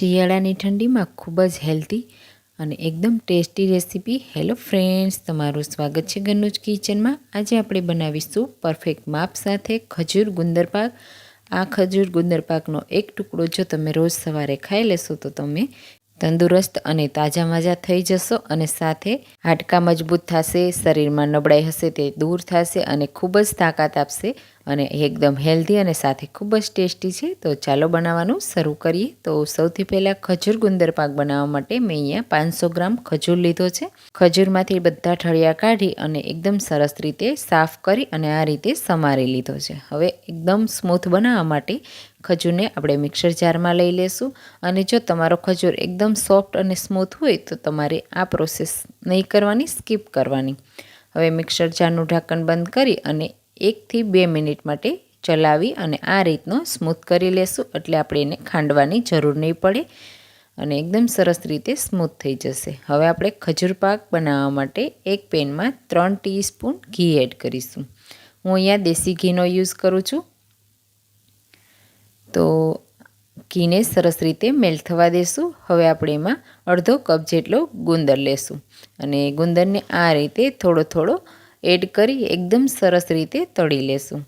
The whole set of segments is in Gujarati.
શિયાળાની ઠંડીમાં ખૂબ જ હેલ્ધી અને એકદમ ટેસ્ટી રેસીપી. હેલો ફ્રેન્ડ્સ તમારું સ્વાગત છે ઘરનું જ કિચનમાં. આજે આપણે બનાવીશું પરફેક્ટ માપ સાથે ખજૂર ગુંદર પાક આ ખજૂર ગુંદર પાકનો એક ટુકડો જો તમે રોજ સવારે ખાઈ લેશો તો તમે તંદુરસ્ત અને તાજા માજા થઈ જશો અને સાથે હાડકાં મજબૂત થશે, શરીરમાં નબળાઈ હશે તે દૂર થશે અને ખૂબ જ તાકાત આપશે. અને એકદમ હેલ્ધી અને સાથે ખૂબ જ ટેસ્ટી છે. તો ચાલો બનાવવાનું શરૂ કરીએ. તો સૌથી પહેલાં ખજૂર ગુંદર પાક બનાવવા માટે મેં અહીંયા પાંચસો ગ્રામ ખજૂર લીધો છે. ખજૂરમાંથી બધા ઠળિયા કાઢી અને એકદમ સરસ રીતે સાફ કરી અને આ રીતે સમારી લીધો છે. હવે એકદમ સ્મૂથ બનાવવા માટે ખજૂરને આપણે મિક્સર જારમાં લઈ લેશું. અને જો તમારો ખજૂર એકદમ સોફ્ટ અને સ્મૂથ હોય તો તમારે આ પ્રોસેસ નહીં કરવાની, સ્કીપ કરવાની. હવે મિક્સર જારનું ઢાંકણ બંધ કરી અને એકથી બે મિનિટ માટે ચલાવી અને આ રીતનો સ્મૂથ કરી લેશું એટલે આપણે એને ખાંડવાની જરૂર નહીં પડે અને એકદમ સરસ રીતે સ્મૂથ થઈ જશે. હવે આપણે ખજૂર પાક બનાવવા માટે એક પેનમાં ત્રણ ટીસ્પૂન ઘી એડ કરીશું. હું અહીંયા દેશી ઘીનો યુઝ કરું છું. તો ઘીને સરસ રીતે મેલ્ટ થવા દેશું. હવે આપણે એમાં અડધો કપ જેટલો ગુંદર લેશું અને ગુંદરને આ રીતે થોડો થોડો એડ કરી એકદમ સરસ રીતે તળી લેશું.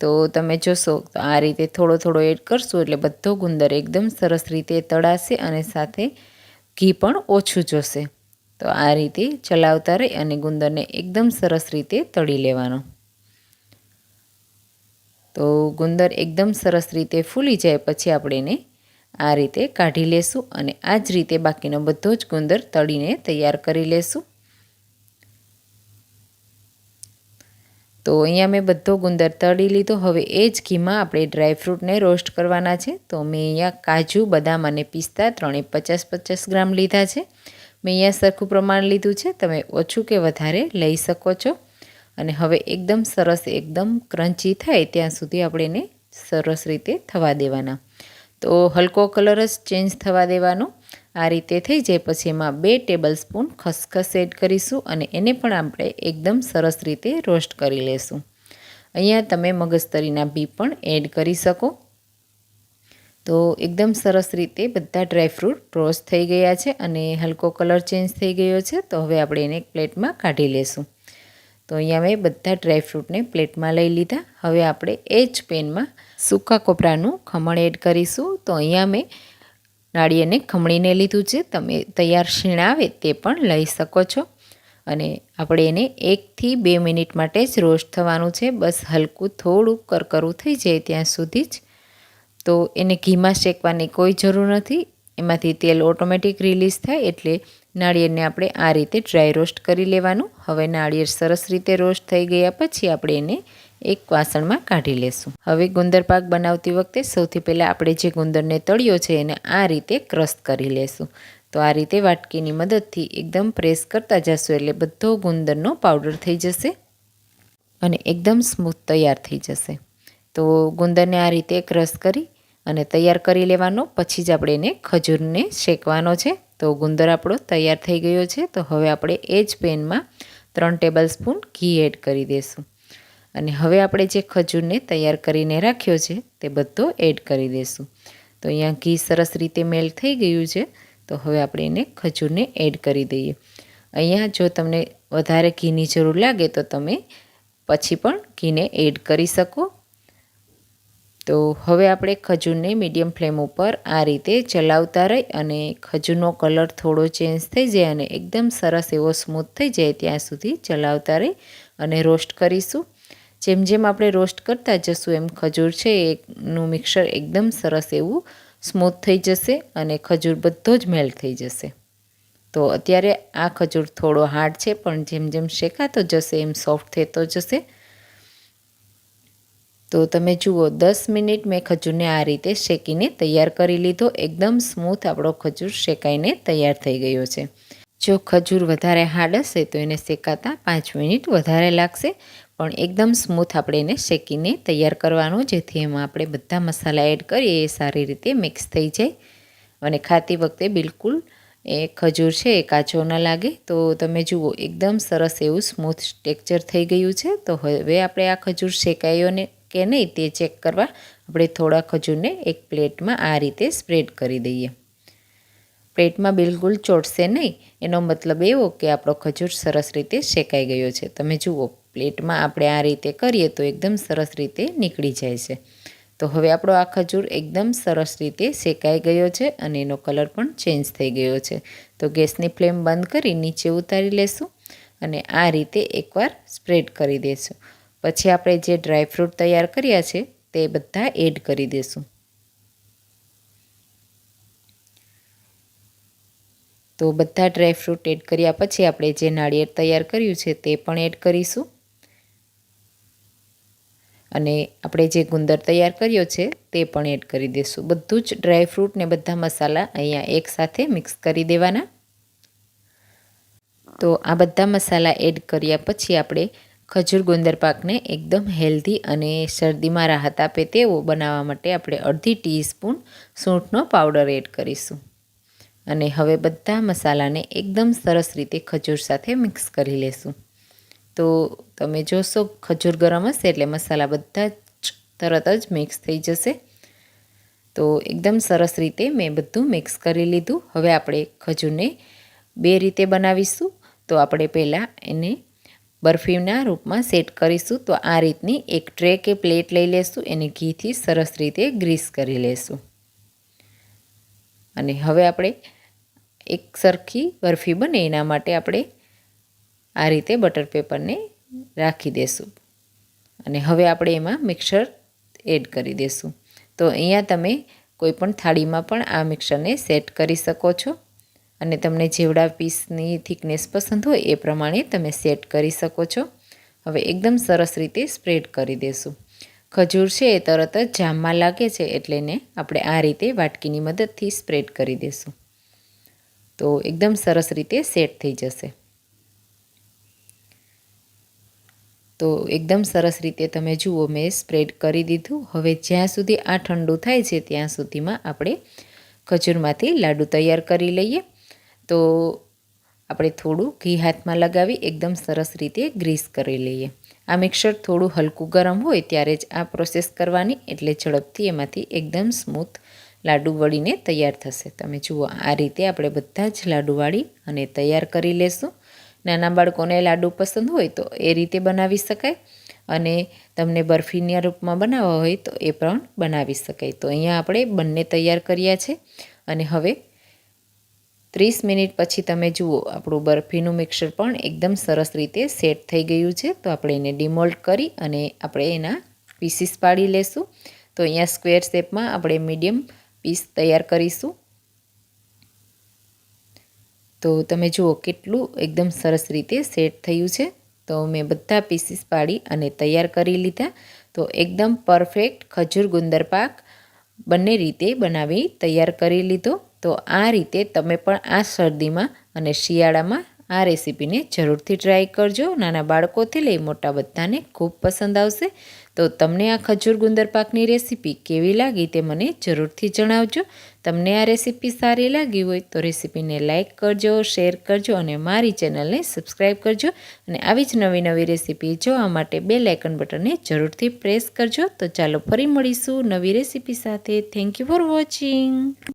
તો તમે જોશો તો આ રીતે થોડો થોડો એડ કરશું એટલે બધો ગુંદર એકદમ સરસ રીતે તળાશે અને સાથે ઘી પણ ઓછું જોશે. તો આ રીતે ચલાવતા રહી અને ગુંદરને એકદમ સરસ રીતે તળી લેવાનો. તો ગુંદર એકદમ સરસ રીતે ફૂલી જાય પછી આપણે એને આ રીતે કાઢી લેશું અને આ જ રીતે બાકીનો બધો જ ગુંદર તળીને તૈયાર કરી લેશું. તો અહીંયા મેં બધો ગુંદર તળી લીધો. હવે એ જ ઘીમાં આપણે ડ્રાયફ્રૂટને રોસ્ટ કરવાના છે. તો મેં અહીંયા કાજુ, બદામ અને પિસ્તા ત્રણે પચાસ પચાસ ગ્રામ લીધા છે. મેં અહીંયા સરખું પ્રમાણ લીધું છે. તમે ઓછું કે વધારે લઈ શકો છો. અને હવે એકદમ સરસ, એકદમ ક્રન્ચી થાય ત્યાં સુધી આપણે એને સરસ રીતે થવા દેવાના. તો હલકો કલર જ ચેન્જ થવા દેવાનો. આ રીતે થઈ જાય પછી એમાં બે ટેબલ સ્પૂન ખસખસ એડ કરીશું અને એને પણ આપણે એકદમ સરસ રીતે રોસ્ટ કરી લેશું. અહીંયા તમે મગજતરીના બી પણ એડ કરી શકો. તો એકદમ સરસ રીતે બધા ડ્રાયફ્રૂટ રોસ્ટ થઈ ગયા છે અને હલકો કલર ચેન્જ થઈ ગયો છે, તો હવે આપણે એને પ્લેટમાં કાઢી લેશું. તો અહીંયા મેં બધા ડ્રાયફ્રૂટને પ્લેટમાં લઈ લીધા. હવે આપણે એ જ પેનમાં સૂકા કોપરાનું ખમણ એડ કરીશું. તો અહીંયા મેં નાળિયેરને ખમણીને લીધું છે. તમે તૈયાર શીણ આવે તે પણ લઈ શકો છો. અને આપણે એને એકથી બે મિનિટ માટે જ રોસ્ટ થવાનું છે. બસ હલકું થોડું કરકરું થઈ જાય ત્યાં સુધી જ. તો એને ઘીમાં શેકવાની કોઈ જરૂર નથી. એમાંથી તેલ ઓટોમેટિક રિલીઝ થાય એટલે નાળિયેરને આપણે આ રીતે ડ્રાય રોસ્ટ કરી લેવાનું. હવે નાળિયેર સરસ રીતે રોસ્ટ થઈ ગયા પછી આપણે એને એક વાસણમાં કાઢી લેશું. હવે ગુંદર પાક બનાવતી વખતે સૌથી પહેલાં આપણે જે ગુંદરને તળ્યો છે એને આ રીતે ક્રશ કરી લેશું. તો આ રીતે વાટકીની મદદથી એકદમ પ્રેસ કરતા જશું એટલે બધો ગુંદરનો પાવડર થઈ જશે અને એકદમ સ્મૂથ તૈયાર થઈ જશે. તો ગુંદરને આ રીતે ક્રશ કરી અને તૈયાર કરી લેવાનો, પછી જ આપણે એને ખજૂરને શેકવાનો છે. તો ગુંદર આપણો તૈયાર થઈ ગયો છે. તો હવે આપણે એ જ પેનમાં ત્રણ ટેબલ સ્પૂન ઘી એડ કરી દઈશું અને હવે આપણે જે ખજૂરને તૈયાર કરીને રાખ્યો છે, તે બધો એડ કરી દઈશું તો અહીંયા ઘી સરસ રીતે મેલ થઈ ગયું છે, તો હવે આપણે એને ખજૂરને એડ કરી દઈએ. અહીંયા જો તમને વધારે ઘીની જરૂર લાગે, તો તમે પછી પણ ઘીને એડ કરી શકો. તો હવે આપણે ખજૂરને મીડિયમ ફ્લેમ ઉપર આ રીતે ચલાવતા રહી અને ખજૂરનો કલર થોડો ચેન્જ થઈ જાય અને એકદમ સરસ એવો સ્મૂથ થઈ જાય ત્યાં સુધી ચલાવતા રહી અને રોસ્ટ કરીશું. જેમ જેમ આપણે રોસ્ટ કરતા જશું એમ ખજૂર છે એનું મિક્સર એકદમ સરસ એવું સ્મૂથ થઈ જશે અને ખજૂર બધો જ મેલ્ટ થઈ જશે. તો અત્યારે આ ખજૂર થોડો હાર્ડ છે, પણ જેમ જેમ શેકાતો જશે, એમ સોફ્ટ થતો જશે. તો તમે જુઓ, દસ મિનિટ મેં ખજૂરને આ રીતે શેકીને તૈયાર કરી લીધો. એકદમ સ્મૂથ આપણો ખજૂર શેકાઈને તૈયાર થઈ ગયો છે. જો ખજૂર વધારે હાર્ડ હશે તો એને શેકાતા પાંચ મિનિટ વધારે લાગશે. પણ એકદમ સ્મૂથ આપણે એને શેકીને તૈયાર કરવાનું, જેથી એમાં આપણે બધા મસાલા એડ કરીએ, એ સારી રીતે મિક્સ થઈ જાય. અને ખાતી વખતે બિલકુલ એ ખજૂર છે એ કાચો ન લાગે. તો તમે જુઓ, એકદમ સરસ એવું સ્મૂથ ટેક્ચર થઈ ગયું છે. તો હવે આપણે આ ખજૂર શેકાયો કે નહીં તે ચેક કરવા આપણે થોડા ખજૂરને એક પ્લેટમાં આ રીતે સ્પ્રેડ કરી દઈએ. પ્લેટમાં બિલકુલ ચોટશે નહીં. એનો મતલબ એવો કે આપણો ખજૂર સરસ રીતે શેકાઈ ગયો છે. તમે જુઓ પ્લેટમાં આપણે આ રીતે કરીએ તો એકદમ સરસ રીતે નીકળી જાય છે. તો હવે આપણો આ ખજૂર એકદમ સરસ રીતે શેકાઈ ગયો છે અને એનો કલર પણ ચેન્જ થઈ ગયો છે. તો ગેસની ફ્લેમ બંધ કરી નીચે ઉતારી લેશું અને આ રીતે એકવાર સ્પ્રેડ કરી દઈશું પછી આપણે જે ડ્રાયફ્રૂટ તૈયાર કર્યા છે તે બધા એડ કરી દઈશું તો બધા ડ્રાયફ્રૂટ એડ કર્યા પછી આપણે જે નાળિયેર તૈયાર કર્યું છે તે પણ એડ કરીશું. અને આપણે જે ગુંદર તૈયાર કર્યો છે તે પણ એડ કરી દઈશું બધું જ ડ્રાયફ્રૂટ ને બધા મસાલા અહીંયા એકસાથે મિક્સ કરી દેવાના. તો આ બધા મસાલા એડ કર્યા પછી આપણે ખજૂર ગુંદર પાકને એકદમ હેલ્ધી અને શરદીમાં રાહત આપે તેવો બનાવવા માટે આપણે અડધી ટીસ્પૂન સૂંઠનો પાવડર એડ કરીશું. અને હવે બધા મસાલાને એકદમ સરસ રીતે ખજૂર સાથે મિક્સ કરી લેશું. તો તમે જોશો, ખજૂર ગરમ હશે એટલે મસાલા બધા જ તરત જ મિક્સ થઈ જશે. તો એકદમ સરસ રીતે મેં બધું મિક્સ કરી લીધું. હવે આપણે ખજૂરને બે રીતે બનાવીશું. તો આપણે પહેલાં એને બરફીના રૂપમાં સેટ કરીશું. તો આ રીતની એક ટ્રે કે પ્લેટ લઈ લેશું. એને ઘીથી સરસ રીતે ગ્રીસ કરી લેશું. અને હવે આપણે એક સરખી બરફી બને એના માટે આપણે આ રીતે બટર પેપરને રાખી દેશું. અને હવે આપણે એમાં મિક્સર એડ કરી દેશું. તો અહીંયા તમે કોઈ પણ થાળીમાં પણ આ મિક્સરને સેટ કરી શકો છો. અને તમને જેવડા પીસની થિકનેસ પસંદ હોય એ પ્રમાણે તમે સેટ કરી શકો છો. હવે એકદમ સરસ રીતે સ્પ્રેડ કરી દેશું. ખજૂર છે એ તરત જ જામમાં લાગે છે એટલે એને આપણે આ રીતે વાટકીની મદદથી સ્પ્રેડ કરી દઈશું તો એકદમ સરસ રીતે સેટ થઈ જશે. તો એકદમ સરસ રીતે તમે જુઓ મેં સ્પ્રેડ કરી દીધું. હવે જ્યાં સુધી આ ઠંડુ થાય છે ત્યાં સુધીમાં આપણે ખજૂરમાંથી લાડુ તૈયાર કરી લઈએ. તો આપણે થોડું ઘી હાથમાં લગાવી એકદમ સરસ રીતે ગ્રીસ કરી લઈએ. આ મિક્સર થોડું હલકું ગરમ હોય ત્યારે જ આ પ્રોસેસ કરવાની, એટલે ઝડપથી એમાંથી એકદમ સ્મૂથ લાડુ વળીને તૈયાર થશે. તમે જુઓ આ રીતે આપણે બધા જ લાડુ વાળી અને તૈયાર કરી લેશું. નાના બાળકોને લાડુ પસંદ હોય તો એ રીતે બનાવી શકાય. અને તમને બરફીના રૂપમાં બનાવવા હોય તો એ પણ બનાવી શકાય. તો અહીંયા આપણે બંને તૈયાર કર્યા છે. અને હવે ત્રીસ મિનિટ પછી તમે જુઓ, આપણું બરફીનું મિક્સર પણ એકદમ સરસ રીતે સેટ થઈ ગયું છે. તો આપણે એને ડિમોલ્ટ કરી અને આપણે એના પીસીસ પાડી લેશું. તો અહીંયા સ્ક્વેર શેપમાં આપણે મીડિયમ પીસ તૈયાર કરીશું. તો તમે જુઓ કેટલું એકદમ સરસ રીતે સેટ થયું છે. તો મેં બધા પીસીસ પાડી અને તૈયાર કરી લીધા. તો એકદમ પરફેક્ટ ખજૂર ગુંદર પાક બંને રીતે બનાવી તૈયાર કરી લીધો. તો આ રીતે તમે પણ આ શરદીમાં અને શિયાળામાં આ રેસીપીને જરૂરથી ટ્રાય કરજો. નાના બાળકોથી લઈ મોટા બધાને ખૂબ પસંદ આવશે. તો તમને આ ખજૂર ગુંદર પાકની રેસીપી કેવી લાગી તે મને જરૂરથી જણાવજો. તમને આ રેસીપી સારી લાગી હોય તો રેસીપીને લાઇક કરજો, શેર કરજો અને મારી ચેનલને સબસ્ક્રાઈબ કરજો. અને આવી જ નવી નવી રેસીપી જોવા માટે બે લાઇકન બટનને જરૂરથી પ્રેસ કરજો. તો ચાલો ફરી મળીશું નવી રેસીપી સાથે. Thank you for watching